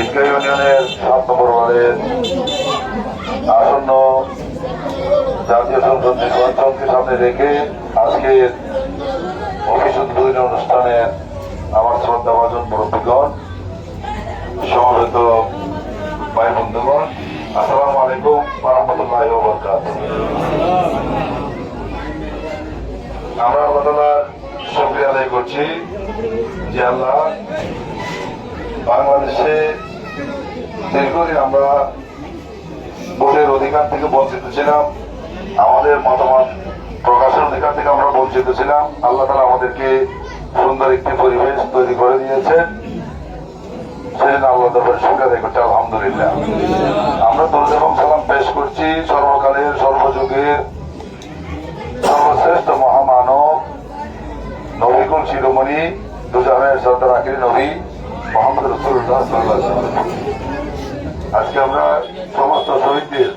ঈদগাহ ইউনিয়নের সাত নম্বর ওয়ার্ডের আসন্ন জাতীয় সংসদ নির্বাচনকে সামনে রেখে আজকে অফিস উদ্বোধনী অনুষ্ঠানে আমার শ্রদ্ধা ভাজন মুরব্বীগণ, সমবেত ভাই বন্ধুগণ, আসসালামু আলাইকুম রহমতুল্লাহ বরকাত আমরা আদায় করছি যে আল্লাহ বাংলাদেশে দীর্ঘদিন আমরা ভোটের অধিকার থেকে বঞ্চিত ছিলাম, আমাদের মতামত প্রকাশের অধিকার থেকে আমরা বঞ্চিত ছিলাম। আল্লাহ তালা আমাদেরকে সুন্দর একটি পরিবেশ তৈরি করে দিয়েছেন। সেদিন আল্লাহ তাদের শুক্র করছি, আলহামদুলিল্লাহ। আমরা দরুদ এবং সালাম পেশ করছি। সর্বকালের নবীকুল শিরোমণি দুজানের সর্দার আখির নবী মোহাম্মদ রসুল্লাহ সাল্লাহ আজকে আমরা সমস্ত শহীদদের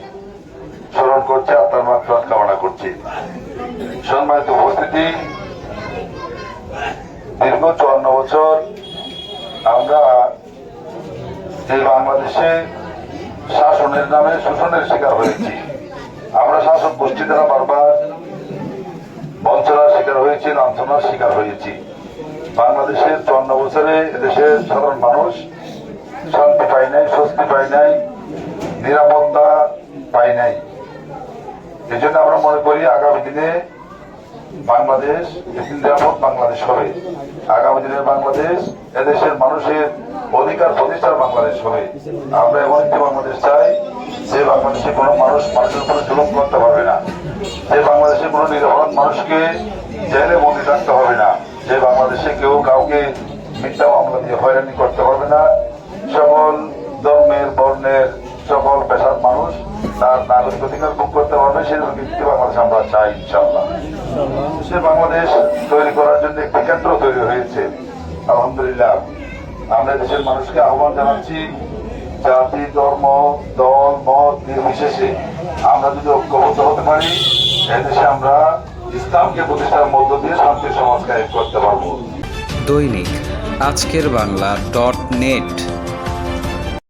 স্মরণ করছি, আত্মার মাত্রাত কামনা করছি। সম্মানিত উপস্থিতি, দীর্ঘ চুয়ান্ন বছর আমরা এই বাংলাদেশে শাসনের নামে শোষণের শিকার হয়েছি। আমরা শাসক গোষ্ঠী দ্বারা বারবার লাঞ্ছনার শিকার হয়েছি। বাংলাদেশের চুয়ান্ন বছরে দেশের সাধারণ মানুষ শান্তি পায় নাই, স্বস্তি পায় নাই, নিরাপত্তা পায় নাই। এই জন্য আমরা মনে করি আগামী দিনে বাংলাদেশ নিরাপদ বাংলাদেশ হবে। আগামী দিনের বাংলাদেশ এদেশের মানুষের অধিকার প্রতিষ্ঠার বাংলাদেশ হবে। আমরা এমন একটি বাংলাদেশ চাই যে বাংলাদেশে কোনো মানুষ মানুষের উপরে জুলুম করতে পারবে না, যে বাংলাদেশে কোনো নিরাপরাধ মানুষকে জেলে বন্দি রাখতে হবে না, যে বাংলাদেশে কেউ কাউকে মিথ্যা মামলা দিয়ে হয়রানি করতে পারবে না, সকল ধর্মের, বর্ণের, সকল পেশার মানুষ তার নাগরিক অধিকার ভোগ করতে পারবে সেরকম একটি বাংলাদেশ আমরা চাই ইনশাল্লাহ সে বাংলাদেশ তৈরি করার জন্য একটি কেন্দ্র তৈরি হয়েছে। আলহামদুলিল্লাহ, আমরা দেশের মানুষকে আহ্বান জানাচ্ছি জাতি, ধর্ম, দল, মত নির্বিশেষে আমরা যদি ঐক্যবদ্ধ হতে পারি, এদেশে আমরা ইসলামকে প্রতিষ্ঠার মধ্য দিয়ে শান্তি সমাজ করতে পারব। দৈনিক আজকের বাংলা ডট নেট।